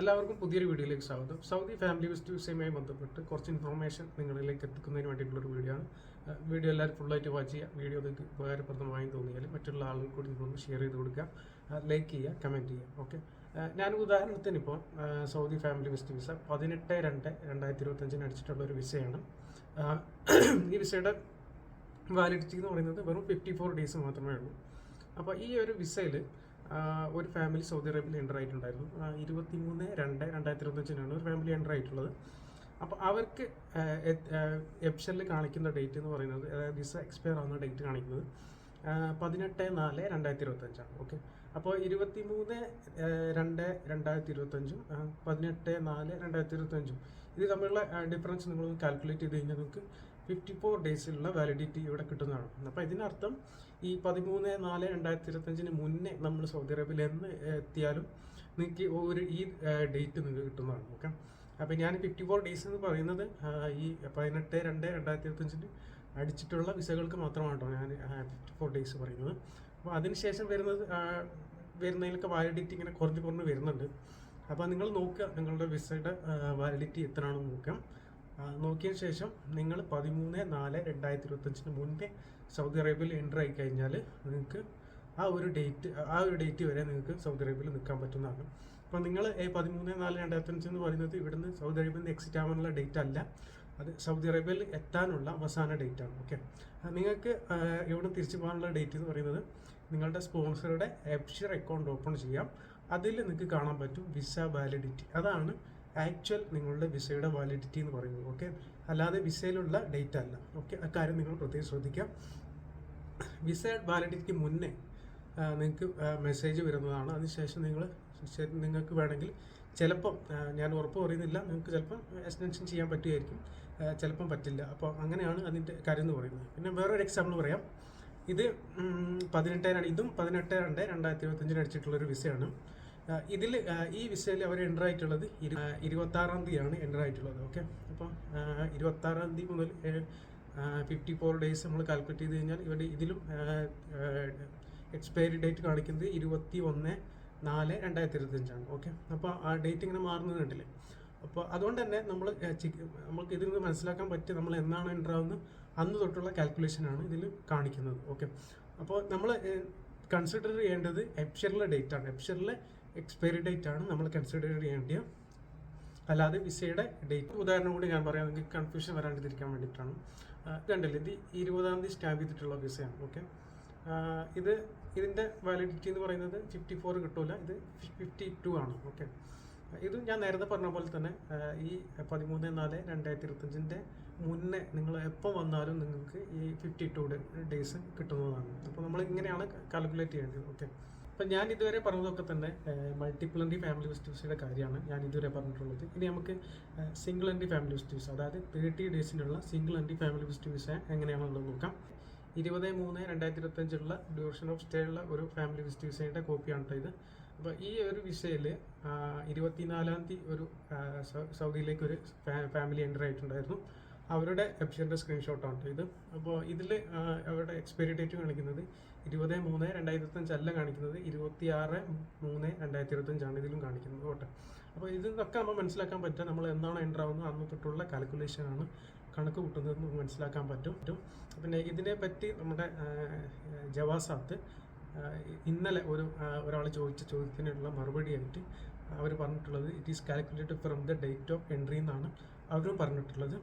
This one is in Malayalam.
എല്ലാവർക്കും പുതിയൊരു വീഡിയോയിലേക്ക് സ്വാഗതം. സൗദി ഫാമിലി വിസിറ്റ് വിസയുമായി ബന്ധപ്പെട്ട് കുറച്ച് ഇൻഫർമേഷൻ നിങ്ങളിലേക്ക് എത്തിക്കുന്നതിന് വേണ്ടിയിട്ടുള്ളൊരു വീഡിയോ ആണ്. വീഡിയോ എല്ലാവരും ഫുള്ളായിട്ട് വാച്ച് ചെയ്യുക. വീഡിയോ നിങ്ങൾക്ക് ഉപകാരപ്രദമായി തോന്നിയാൽ മറ്റുള്ള ആളുകൾ കൂടി നിങ്ങളൊന്ന് ഷെയർ ചെയ്ത് കൊടുക്കുക. ലൈക്ക് ചെയ്യുക കമന്റ് ചെയ്യുക. ഓക്കെ ഞാൻ ഉദാഹരണത്തിന് ഇപ്പോൾ സൗദി ഫാമിലി വിസിറ്റ് വിസ പതിനെട്ട് രണ്ട് രണ്ടായിരത്തി ഇരുപത്തഞ്ചിന് അടിച്ചിട്ടുള്ള ഒരു വിസയാണ് ഈ വിസയുടെ വാലിഡിറ്റി എന്ന് പറയുന്നത് വെറും ഫിഫ്റ്റി ഫോർ ഡേയ്സ് മാത്രമേ ഉള്ളൂ. അപ്പോൾ ഈ ഒരു വിസയിൽ ഒരു ഫാമിലി സൗദി അറേബ്യയിൽ എന്റർ ആയിട്ടുണ്ടായിരുന്നു ഇരുപത്തി മൂന്ന് രണ്ട് രണ്ടായിരത്തി ഇരുപത്തഞ്ചിനാണ് ഒരു ഫാമിലി എന്റർ ആയിട്ടുള്ളത്. അപ്പോൾ അവർക്ക് എപ്ഷനിൽ കാണിക്കുന്ന ഡേറ്റ് എന്ന് പറയുന്നത് അതായത് വിസ എക്സ്പയർ ആവുന്ന ഡേറ്റ് കാണിക്കുന്നത് പതിനെട്ട് നാല് രണ്ടായിരത്തി ഇരുപത്തഞ്ചാണ് ഓക്കെ അപ്പോൾ ഇരുപത്തി മൂന്ന് രണ്ട് രണ്ടായിരത്തി ഇരുപത്തഞ്ചും പതിനെട്ട് നാല് രണ്ടായിരത്തി ഇരുപത്തഞ്ചും ഇത് തമ്മിലുള്ള ഡിഫറൻസ് നിങ്ങൾ കാൽക്കുലേറ്റ് ചെയ്ത് കഴിഞ്ഞാൽ നിങ്ങൾക്ക് ഫിഫ്റ്റി ഫോർ ഡേയ്സിലുള്ള വാലിഡിറ്റി ഇവിടെ കിട്ടുന്നതാണ്. അപ്പോൾ ഇതിനർത്ഥം ഈ പതിമൂന്ന് നാല് രണ്ടായിരത്തി ഇരുപത്തഞ്ചിന് മുന്നേ നമ്മൾ സൗദി അറേബ്യയിൽ എന്ന് എത്തിയാലും നിങ്ങൾക്ക് ഒരു ഈ ഡേറ്റ് നിങ്ങൾക്ക് കിട്ടുന്നതാണ്. ഓക്കെ അപ്പോൾ ഞാൻ ഫിഫ്റ്റി ഫോർ ഡേയ്സ് എന്ന് പറയുന്നത് ഈ പതിനെട്ട് രണ്ട് രണ്ടായിരത്തി ഇരുപത്തഞ്ചിന് അടിച്ചിട്ടുള്ള വിസകൾക്ക് മാത്രമാണ് ഞാൻ ഫിഫ്റ്റി ഫോർ ഡേയ്സ് പറയുന്നത്. അപ്പോൾ അതിനുശേഷം വരുന്നത് വരുന്നതിലൊക്കെ വാലിഡിറ്റി ഇങ്ങനെ കുറഞ്ഞ് കുറഞ്ഞ് വരുന്നുണ്ട്. അപ്പോൾ നിങ്ങൾ നോക്കുക നിങ്ങളുടെ വിസയുടെ വാലിഡിറ്റി എത്രയാണെന്ന് നോക്കാം. ആ, നോക്കിയതിന് ശേഷം നിങ്ങൾ പതിമൂന്ന് നാല് രണ്ടായിരത്തി ഇരുപത്തഞ്ചിന് മുന്നേ സൗദി അറേബ്യയിൽ എന്റർ ആയി കഴിഞ്ഞാൽ നിങ്ങൾക്ക് ആ ഒരു ഡേറ്റ് ആ ഒരു ഡേറ്റ് വരെ നിങ്ങൾക്ക് സൗദി അറേബ്യയിൽ നിൽക്കാൻ പറ്റുന്നതാണ്. അപ്പോൾ നിങ്ങൾ പതിമൂന്ന് നാല് രണ്ടായിരത്തി അഞ്ച് എന്ന് പറയുന്നത് ഇവിടുന്ന് സൗദി അറേബ്യയിൽ നിന്ന് എക്സിറ്റ് ആവാനുള്ള ഡേറ്റ് അല്ല. അത് സൗദി അറേബ്യയിൽ എത്താനുള്ള അവസാന ഡേറ്റ് ആണ്. ഓക്കെ നിങ്ങൾക്ക് ഇവിടെ തിരിച്ചു പോകാനുള്ള ഡേറ്റ് എന്ന് പറയുന്നത് നിങ്ങളുടെ സ്പോൺസറുടെ എപ്ഷർ അക്കൗണ്ട് ഓപ്പൺ ചെയ്യാം. അതിൽ നിങ്ങൾക്ക് കാണാൻ പറ്റും വിസ വാലിഡിറ്റി അതാണ് ആക്ച്വൽ നിങ്ങളുടെ വിസയുടെ വാലിഡിറ്റി എന്ന് പറയുന്നത് ഓക്കെ അല്ലാതെ വിസയിലുള്ള ഡേറ്റ് അല്ല ഓക്കെ അക്കാര്യം നിങ്ങൾ പ്രത്യേകം ശ്രദ്ധിക്കാം. വിസ വാലിഡിറ്റിക്ക് മുന്നേ നിങ്ങൾക്ക് മെസ്സേജ് വരുന്നതാണ്. അതിനുശേഷം നിങ്ങൾ നിങ്ങൾക്ക് വേണമെങ്കിൽ ചിലപ്പം ഞാൻ ഉറപ്പ് പറയുന്നില്ല നിങ്ങൾക്ക് ചിലപ്പം എക്സ്റ്റൻഷൻ ചെയ്യാൻ പറ്റുമായിരിക്കും ചിലപ്പം പറ്റില്ല. അപ്പോൾ അങ്ങനെയാണ് അതിന്റെ കാര്യം എന്ന് പറയുന്നത്. പിന്നെ വേറൊരു എക്സാമ്പിൾ പറയാം. ഇത് പതിനെട്ട് ഇതും പതിനെട്ട് രണ്ട് രണ്ടായിരത്തി ഇരുപത്തഞ്ചിന് അടിച്ചിട്ടുള്ളൊരു വിസയാണ് ഇതിൽ ഈ വിസയിൽ അവർ എന്റർ ആയിട്ടുള്ളത് ഇരു ഇരുപത്തി ആറാം തീയതിയാണ് എന്റർ ആയിട്ടുള്ളത് ഓക്കെ അപ്പോൾ ഇരുപത്തി ആറാം തീയതി മുതൽ ഫിഫ്റ്റി ഫോർ ഡേയ്സ് നമ്മൾ കാൽക്കുലേറ്റ് ചെയ്ത് കഴിഞ്ഞാൽ ഇവിടെ ഇതിലും എക്സ്പയറി ഡേറ്റ് കാണിക്കുന്നത് ഇരുപത്തി ഒന്ന് നാല് രണ്ടായിരത്തി ഇരുപത്തഞ്ചാണ് ഓക്കെ അപ്പോൾ ആ ഡേറ്റ് ഇങ്ങനെ മാറുന്നത് കണ്ടില്ലേ? അപ്പോൾ അതുകൊണ്ട് തന്നെ നമ്മൾ നമുക്ക് ഇതിൽ നിന്ന് മനസ്സിലാക്കാൻ പറ്റിയ നമ്മൾ എന്നാണ് എന്റർ ആവുന്നത്? അന്ന് തൊട്ടുള്ള കാൽക്കുലേഷനാണ് ഇതിൽ കാണിക്കുന്നത് ഓക്കെ അപ്പോൾ നമ്മൾ കൺസിഡർ ചെയ്യേണ്ടത് എപ്ഷറിലെ ഡേറ്റ് ആണ്. എപ്ഷറിലെ എക്സ്പയറി ഡേറ്റ് ആണ് നമ്മൾ കൺസിഡർ ചെയ്യേണ്ടത് അല്ലാതെ വിസയുടെ ഡേറ്റ് ഉദാഹരണം കൂടി ഞാൻ പറയാം നിങ്ങൾക്ക് കൺഫ്യൂഷൻ വരാണ്ടിരിക്കാൻ വേണ്ടിയിട്ടാണ്. രണ്ടല്ലേ ഇത് ഇരുപതാം തീയതി സ്റ്റാമ്പ് ചെയ്തിട്ടുള്ള വിസയാണ് ഓക്കെ ഇത് ഇതിന്റെ വാലിഡിറ്റി എന്ന് പറയുന്നത് ഫിഫ്റ്റി ഫോർ കിട്ടൂല ഇത് ഫിഫ്റ്റി ടു ആണ് ഓക്കെ ഇത് ഞാൻ നേരത്തെ പറഞ്ഞ പോലെ തന്നെ ഈ പതിമൂന്ന് നാല് രണ്ടായിരത്തി ഇരുപത്തഞ്ചിന്റെ മുന്നേ നിങ്ങൾ എപ്പോൾ വന്നാലും നിങ്ങൾക്ക് ഈ ഫിഫ്റ്റി ടു ഡേയ്സ് കിട്ടുന്നതാണ്. അപ്പോൾ നമ്മൾ ഇങ്ങനെയാണ് കാൽക്കുലേറ്റ് ചെയ്യേണ്ടത് ഓക്കെ അപ്പം ഞാൻ ഇതുവരെ പറഞ്ഞതൊക്കെ തന്നെ മൾട്ടിപ്പിൾ എൻട്രി ഫാമിലി വിസിറ്റേഴ്സിന്റെ കാര്യമാണ് ഞാൻ ഇതുവരെ പറഞ്ഞിട്ടുള്ളത്. ഇനി നമുക്ക് സിംഗിൾ എൻട്രി ഫാമിലി ഫെസ്റ്റിവ്സ് അതായത് തേർട്ടി ഡേയ്സിനുള്ള സിംഗിൾ എൻട്രി ഫാമിലി ഫെസ്റ്റിവ്സ് എങ്ങനെയാണെന്നുള്ളത് നോക്കാം. ഇരുപത് മൂന്ന് രണ്ടായിരത്തി ഇരുപത്തഞ്ചിലുള്ള ഡ്യൂറേഷൻ ഓഫ് സ്റ്റേ ഉള്ള ഒരു ഫാമിലി വിസിറ്റേഴ്സിന്റെ കോപ്പിയാണ് ഇത്. അപ്പോൾ ഈ ഒരു വിസയിൽ ഇരുപത്തിനാലാം തീയതി ഒരു സൗദിയിലേക്ക് ഒരു ഫാമിലി എന്റർ ആയിട്ടുണ്ടായിരുന്നു. അവരുടെ എപ്ഷന്റെ സ്ക്രീൻഷോട്ടാണ് ഇത്. അപ്പോൾ ഇതിൽ അവരുടെ എക്സ്പയറി ഡേറ്റ് കാണിക്കുന്നത് ഇരുപത് മൂന്ന് രണ്ടായിരത്തി ഇരുപത്തഞ്ചല്ല കാണിക്കുന്നത്. ഇരുപത്തി ആറ് മൂന്ന് രണ്ടായിരത്തി ഇരുപത്തഞ്ചാണ് ഇതിലും കാണിക്കുന്നത് ഓട്ടെ അപ്പോൾ ഇതൊക്കെ നമ്മൾ മനസ്സിലാക്കാൻ പറ്റുക നമ്മൾ എന്താണ് എന്റർ ആവുന്നത് അന്ന് തൊട്ടുള്ള കാൽക്കുലേഷനാണ് കണക്ക് കൂട്ടുന്നത് നമുക്ക് മനസ്സിലാക്കാൻ പറ്റും. പിന്നെ ഇതിനെ പറ്റി നമ്മുടെ ജവാസാത്ത് ഇന്നലെ ഒരു ഒരാൾ ചോദിച്ച ചോദ്യത്തിനുള്ള മറുപടിയായിട്ട് അവർ പറഞ്ഞിട്ടുള്ളത് it is calculated from the date of entry എന്നാണ് അവരും പറഞ്ഞിട്ടുള്ളത്.